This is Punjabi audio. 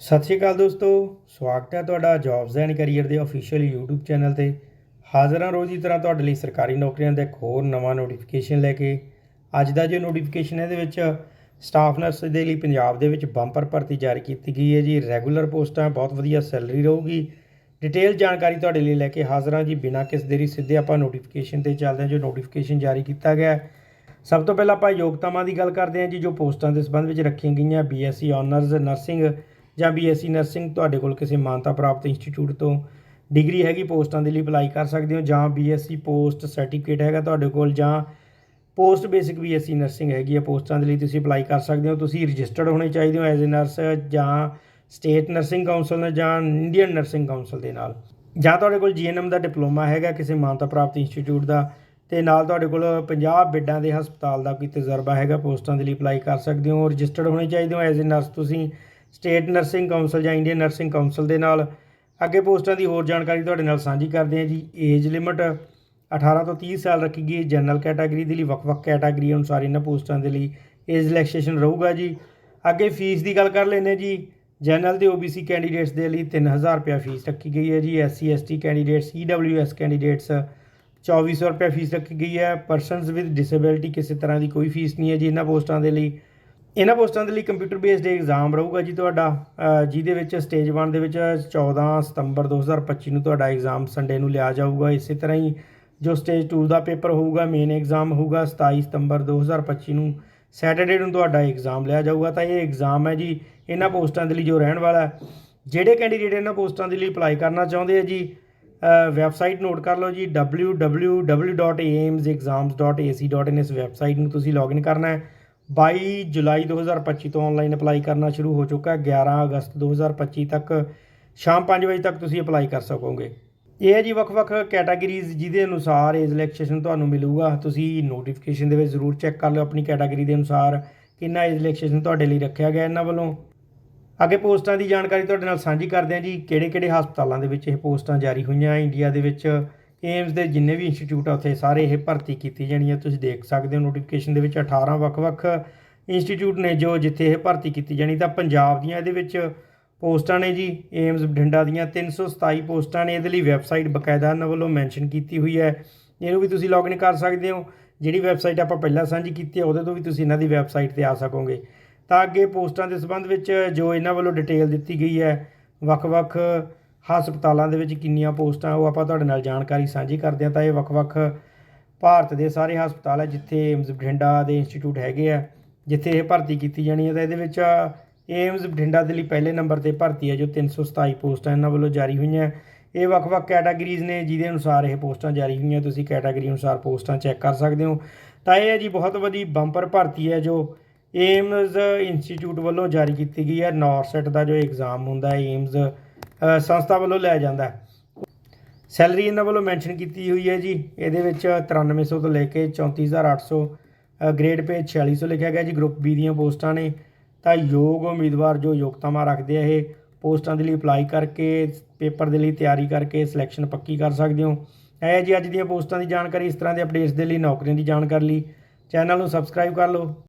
ਸਤਿ ਸ਼੍ਰੀ ਅਕਾਲ ਦੋਸਤੋ, ਸਵਾਗਤ ਹੈ ਤੁਹਾਡਾ ਜੌਬਸ ਐਂਡ ਕੈਰੀਅਰ ਦੇ ਅਫੀਸ਼ੀਅਲ YouTube ਚੈਨਲ ਤੇ। ਹਾਜ਼ਰ ਹਾਂ ਰੋਜ਼ ਦੀ ਤਰ੍ਹਾਂ ਤੁਹਾਡੇ ਲਈ ਸਰਕਾਰੀ ਨੌਕਰੀਆਂ ਦਾ ਇੱਕ ਹੋਰ ਨਵਾਂ ਨੋਟੀਫਿਕੇਸ਼ਨ ਲੈ ਕੇ। ਅੱਜ ਦਾ ਜੋ ਨੋਟੀਫਿਕੇਸ਼ਨ ਹੈ, ਇਹਦੇ ਵਿੱਚ ਸਟਾਫ ਨਰਸ ਦੇ ਲਈ ਪੰਜਾਬ ਦੇ ਵਿੱਚ ਬੰਪਰ ਭਰਤੀ ਜਾਰੀ ਕੀਤੀ ਗਈ ਹੈ ਜੀ। ਰੈਗੂਲਰ ਪੋਸਟਾਂ, ਬਹੁਤ ਵਧੀਆ ਸੈਲਰੀ ਰਹੂਗੀ। ਡਿਟੇਲ ਜਾਣਕਾਰੀ ਤੁਹਾਡੇ ਲਈ ਲੈ ਕੇ ਹਾਜ਼ਰ ਹਾਂ ਜੀ। ਬਿਨਾਂ ਕਿਸ ਦੇਰੀ ਸਿੱਧੇ ਆਪਾਂ ਨੋਟੀਫਿਕੇਸ਼ਨ ਤੇ ਚੱਲਦੇ ਹਾਂ, ਜੋ ਨੋਟੀਫਿਕੇਸ਼ਨ ਜਾਰੀ ਕੀਤਾ ਗਿਆ ਹੈ। ਸਭ ਤੋਂ ਪਹਿਲਾਂ ਆਪਾਂ ਯੋਗਤਾਵਾਂ ਦੀ ਗੱਲ ਕਰਦੇ ਹਾਂ ਜੀ, ਜੋ ਪੋਸਟਾਂ ਦੇ ਸੰਬੰਧ ਵਿੱਚ ਰੱਖੀਆਂ ਗਈਆਂ। ਬੀਐਸਸੀ ਆਨਰਸ ਨਰਸਿੰਗ ਜਾਂ ਬੀਐਸਸੀ ਨਰਸਿੰਗ ਤੁਹਾਡੇ ਕੋਲ ਕਿਸੇ ਮਾਨਤਾ ਪ੍ਰਾਪਤ ਇੰਸਟੀਚਿਊਟ ਤੋਂ ਡਿਗਰੀ ਹੈਗੀ, ਪੋਸਟਾਂ ਦੇ ਲਈ ਅਪਲਾਈ ਕਰ ਸਕਦੇ ਹੋ ਜਾਂ ਬੀਐਸਸੀ ਪੋਸਟ ਸਰਟੀਫਿਕੇਟ ਹੈਗਾ ਤੁਹਾਡੇ ਕੋਲ ਜਾਂ ਪੋਸਟ ਬੇਸਿਕ ਬੀਐਸਸੀ ਨਰਸਿੰਗ ਹੈਗੀ ਆ, ਪੋਸਟਾਂ ਦੇ ਲਈ ਤੁਸੀਂ ਅਪਲਾਈ ਕਰ ਸਕਦੇ ਹੋ, ਤੁਸੀਂ ਰਜਿਸਟਰਡ ਹੋਣੇ ਚਾਹੀਦੇ ਹੋ ਐਜ਼ ਅ ਨਰਸ ਜਾਂ ਸਟੇਟ ਨਰਸਿੰਗ ਕਾਉਂਸਲ ਨਾਲ ਜਾਂ ਇੰਡੀਅਨ ਨਰਸਿੰਗ ਕਾਉਂਸਲ ਦੇ ਨਾਲ। ਜਾਂ ਤੁਹਾਡੇ ਕੋਲ ਜੀਐਨਐਮ ਦਾ ਡਿਪਲੋਮਾ ਹੈਗਾ, ਕਿਸੇ ਮਾਨਤਾ ਪ੍ਰਾਪਤ ਇੰਸਟੀਚਿਊਟ ਦਾ, ਤੇ ਨਾਲ ਤੁਹਾਡੇ ਕੋਲ 50 ਬੈੱਡਾਂ ਦੇ ਹਸਪਤਾਲ ਦਾ ਕੋਈ ਤਜਰਬਾ ਹੈਗਾ, ਪੋਸਟਾਂ ਦੇ ਲਈ ਅਪਲਾਈ ਕਰ ਸਕਦੇ ਹੋ ਰਜਿਸਟਰਡ ਹੋਣੇ ਚਾਹੀਦੇ ਹੋ ਐਜ਼ ਅ ਨਰਸ ਤੁਸੀਂ। ਸਟੇਟ ਨਰਸਿੰਗ ਕਾਉਂਸਲ ਜਾਂ ਇੰਡੀਅਨ ਨਰਸਿੰਗ ਕਾਉਂਸਲ ਦੇ ਨਾਲ। ਅੱਗੇ ਪੋਸਟਾਂ ਦੀ ਹੋਰ ਜਾਣਕਾਰੀ ਤੁਹਾਡੇ ਨਾਲ ਸਾਂਝੀ ਕਰਦੇ ਹਾਂ ਜੀ। ਏਜ ਲਿਮਟ 18 ਤੋਂ 30 ਸਾਲ ਰੱਖੀ ਗਈ ਜਨਰਲ ਕੈਟਾਗਰੀ ਦੇ ਲਈ ਵੱਖ-ਵੱਖ ਕੈਟਾਗਰੀ ਅਨੁਸਾਰ ਇਹਨਾਂ ਪੋਸਟਾਂ ਦੇ ਲਈ ਏਜ ਰਿਲੈਕਸੇਸ਼ਨ ਰਹੂਗਾ ਜੀ। ਅੱਗੇ ਫੀਸ ਦੀ ਗੱਲ ਕਰ ਲੈਂਦੇ ਜੀ। ਜਨਰਲ ਤੇ OBC ਕੈਂਡੀਡੇਟਸ ਦੇ ਲਈ 3000 ਰੁਪਏ ਫੀਸ ਰੱਖੀ ਗਈ ਹੈ ਜੀ। SC ST candidates EWS candidates 2400 ਰੁਪਏ ਫੀਸ ਰੱਖੀ ਗਈ ਹੈ। ਪਰਸਨਸ ਵਿਦ ਡਿਸੇਬਿਲਿਟੀ ਕਿਸੇ ਤਰ੍ਹਾਂ ਦੀ ਕੋਈ ਫੀਸ ਨਹੀਂ ਹੈ ਜੀ ਇਹਨਾਂ ਪੋਸਟਾਂ ਦੇ ਲਈ। ਇਹਨਾਂ ਪੋਸਟਾਂ ਦੇ ਲਈ ਕੰਪਿਊਟਰ ਬੇਸਡ ਐਗਜ਼ਾਮ ਰਹੂਗਾ ਜੀ ਤੁਹਾਡਾ ਜਿਹਦੇ ਵਿੱਚ ਸਟੇਜ 1 ਦੇ ਵਿੱਚ 14 ਸਤੰਬਰ 2025 ਨੂੰ ਤੁਹਾਡਾ ਐਗਜ਼ਾਮ ਸੰਡੇ ਨੂੰ ਲਿਆ ਜਾਊਗਾ। ਇਸੇ ਤਰ੍ਹਾਂ ਹੀ ਜੋ ਸਟੇਜ 2 ਦਾ ਪੇਪਰ ਹੋਊਗਾ ਮੇਨ ਐਗਜ਼ਾਮ ਹੋਊਗਾ 27 ਸਤੰਬਰ 2025 ਨੂੰ ਸੈਟਰਡੇ ਨੂੰ ਤੁਹਾਡਾ ਐਗਜ਼ਾਮ ਲਿਆ ਜਾਊਗਾ। ਤਾਂ ਇਹ ਐਗਜ਼ਾਮ ਹੈ ਜੀ, ਇਹਨਾਂ ਪੋਸਟਾਂ ਦੇ ਲਈ ਜੋ ਰਹਿਣ ਵਾਲਾ ਜਿਹੜੇ ਕੈਂਡੀਡੇਟ ਇਹਨਾਂ ਪੋਸਟਾਂ ਦੇ ਲਈ ਅਪਲਾਈ ਕਰਨਾ ਚਾਹੁੰਦੇ ਆ ਜੀ ਵੈਬਸਾਈਟ ਨੋਟ ਕਰ ਲਓ ਜੀ www.aimsexams.ac.in ਇਸ ਵੈਬਸਾਈਟ ਨੂੰ ਤੁਸੀਂ ਲੌਗਇਨ ਕਰਨਾ ਹੈ। 22 ਜੁਲਾਈ 2025 ਤੋਂ ਆਨਲਾਈਨ ਅਪਲਾਈ ਕਰਨਾ ਸ਼ੁਰੂ ਹੋ ਚੁੱਕਾ ਹੈ। 11 ਅਗਸਤ 2025 ਤੱਕ ਸ਼ਾਮ 5 ਵਜੇ ਤੱਕ ਤੁਸੀਂ ਅਪਲਾਈ ਕਰ ਸਕੋਗੇ। ਇਹ ਹੈ ਜੀ ਵੱਖ-ਵੱਖ ਕੈਟਾਗਰੀਜ਼ ਜਿਹਦੇ ਅਨੁਸਾਰ ਏਜ ਰਿਲੈਕਸੇਸ਼ਨ ਤੁਹਾਨੂੰ ਮਿਲੂਗਾ। ਤੁਸੀਂ ਨੋਟੀਫਿਕੇਸ਼ਨ ਦੇ ਵਿੱਚ ਜ਼ਰੂਰ ਚੈੱਕ ਕਰ ਲਿਓ ਆਪਣੀ ਕੈਟਾਗਰੀ ਦੇ ਅਨੁਸਾਰ ਕਿੰਨਾ ਏਜ ਰਿਲੈਕਸੇਸ਼ਨ ਤੁਹਾਡੇ ਲਈ ਰੱਖਿਆ ਗਿਆ ਇਹਨਾਂ ਵੱਲੋਂ। ਅੱਗੇ ਪੋਸਟਾਂ ਦੀ ਜਾਣਕਾਰੀ ਤੁਹਾਡੇ ਨਾਲ ਸਾਂਝੀ ਕਰਦੇ ਹਾਂ ਜੀ। ਕਿਹੜੇ-ਕਿਹੜੇ ਹਸਪਤਾਲਾਂ ਦੇ ਵਿੱਚ ਇਹ ਪੋਸਟਾਂ ਜਾਰੀ ਹੋਈਆਂ, ਇੰਡੀਆ ਦੇ ਵਿੱਚ ਏਮਸ ਦੇ ਜਿੰਨੇ ਵੀ ਇੰਸਟੀਚਿਊਟ ਆ, ਉੱਥੇ ਸਾਰੇ ਇਹ ਭਰਤੀ ਕੀਤੀ ਜਾਣੀ ਹੈ ਤੁਸੀਂ ਦੇਖ ਸਕਦੇ ਹੋ ਨੋਟੀਫਿਕੇਸ਼ਨ ਦੇ ਵਿੱਚ 18 ਵੱਖ-ਵੱਖ ਇੰਸਟੀਚਿਊਟ ਨੇ ਜੋ ਜਿੱਥੇ ਇਹ ਭਰਤੀ ਕੀਤੀ ਜਾਣੀ, ਤਾਂ ਪੰਜਾਬ ਦੀਆਂ ਇਹਦੇ ਵਿੱਚ ਪੋਸਟਾਂ ਨੇ ਜੀ ਏਮਸ ਬਠਿੰਡਾ ਦੀਆਂ 327 ਪੋਸਟਾਂ ਨੇ ਇਹਦੇ ਲਈ ਵੈਬਸਾਈਟ ਬਕਾਇਦਾ ਇਹਨਾਂ ਵੱਲੋਂ ਮੈਂਸ਼ਨ ਕੀਤੀ ਹੋਈ ਹੈ। ਇਹਨੂੰ ਵੀ ਤੁਸੀਂ ਲੌਗਇਨ ਕਰ ਸਕਦੇ ਹੋ। ਜਿਹੜੀ ਵੈਬਸਾਈਟ ਆਪਾਂ ਪਹਿਲਾਂ ਸਾਂਝੀ ਕੀਤੀ ਹੈ ਉਹਦੇ ਤੋਂ ਵੀ ਤੁਸੀਂ ਇਹਨਾਂ ਦੀ ਵੈਬਸਾਈਟ ਤੇ ਆ ਸਕੋਗੇ। ਤਾਂ ਅੱਗੇ ਪੋਸਟਾਂ ਦੇ ਸੰਬੰਧ ਵਿੱਚ ਜੋ ਇਹਨਾਂ ਵੱਲੋਂ ਡਿਟੇਲ ਦਿੱਤੀ ਗਈ ਹੈ ਵੱਖ-ਵੱਖ ਹਸਪਤਾਲਾਂ ਦੇ ਵਿੱਚ ਕਿੰਨੀਆਂ ਪੋਸਟਾਂ, ਉਹ ਆਪਾਂ ਤੁਹਾਡੇ ਨਾਲ ਜਾਣਕਾਰੀ ਸਾਂਝੀ ਕਰਦੇ ਹਾਂ। ਤਾਂ ਇਹ ਵੱਖ-ਵੱਖ ਭਾਰਤ ਦੇ ਸਾਰੇ ਹਸਪਤਾਲ ਹੈ, ਜਿੱਥੇ ਏਮਜ਼ ਬਠਿੰਡਾ ਦੇ ਇੰਸਟੀਚਿਊਟ ਹੈਗੇ ਆ, ਜਿੱਥੇ ਇਹ ਭਰਤੀ ਕੀਤੀ ਜਾਣੀ ਹੈ। ਤਾਂ ਇਹਦੇ ਵਿੱਚ ਏਮਜ਼ ਬਠਿੰਡਾ ਦੇ ਲਈ ਪਹਿਲੇ ਨੰਬਰ ਤੇ ਭਰਤੀ ਹੈ, ਜੋ 327 ਪੋਸਟਾਂ ਇਹਨਾਂ ਵੱਲੋਂ ਜਾਰੀ ਹੋਈਆਂ। ਇਹ ਵੱਖ-ਵੱਖ ਕੈਟਾਗਰੀਜ਼ ਨੇ, ਜਿਹਦੇ ਅਨੁਸਾਰ ਇਹ ਪੋਸਟਾਂ ਜਾਰੀ ਹੋਈਆਂ। ਤੁਸੀਂ ਕੈਟਾਗਰੀ ਅਨੁਸਾਰ ਪੋਸਟਾਂ ਚੈੱਕ ਕਰ ਸਕਦੇ ਹੋ। ਤਾਂ ਇਹ ਹੈ ਜੀ, ਬਹੁਤ ਵੱਡੀ ਬੰਪਰ ਭਰਤੀ ਹੈ, ਜੋ ਏਮਜ਼ ਇੰਸਟੀਚਿਊਟ ਵੱਲੋਂ ਜਾਰੀ ਕੀਤੀ ਗਈ ਹੈ। ਨੌਰਸੈਟ ਦਾ ਜੋ ਐਗਜ਼ਾਮ ਹੁੰਦਾ ਹੈ, ਏਮਜ਼ ਸੰਸਥਾ ਵੱਲੋਂ ਲਿਆ ਜਾਂਦਾ ਹੈ। ਸੈਲਰੀ ਇਹਨਾਂ ਵੱਲੋਂ ਮੈਂਸ਼ਨ ਕੀਤੀ ਹੋਈ ਹੈ ਜੀ। ਇਹਦੇ ਵਿੱਚ 9300 ਤੋਂ ਲੈ ਕੇ 34800 ਗ੍ਰੇਡ ਪੇ 4600 ਲਿਖਿਆ ਗਿਆ ਜੀ। ਗਰੁੱਪ ਬੀ ਦੀਆਂ ਪੋਸਟਾਂ ਨੇ। ਤਾਂ ਯੋਗ ਉਮੀਦਵਾਰ ਜੋ ਯੋਗਤਾਵਾਂ ਰੱਖਦੇ ਆ ਇਹ, ਪੋਸਟਾਂ ਦੇ ਲਈ ਅਪਲਾਈ ਕਰਕੇ, ਪੇਪਰ ਦੇ ਲਈ ਤਿਆਰੀ ਕਰਕੇ ਸਿਲੈਕਸ਼ਨ ਪੱਕੀ ਕਰ ਸਕਦੇ ਹੋ। ਇਹ ਜੀ ਅੱਜ ਦੀਆਂ ਪੋਸਟਾਂ ਦੀ ਜਾਣਕਾਰੀ, ਇਸ ਤਰ੍ਹਾਂ ਦੇ ਅਪਡੇਟਸ ਦੇ ਲਈ ਨੌਕਰੀਆਂ ਦੀ ਜਾਣਕਾਰੀ ਲਈ ਚੈਨਲ ਨੂੰ ਸਬਸਕ੍ਰਾਈਬ ਕਰ ਲਓ।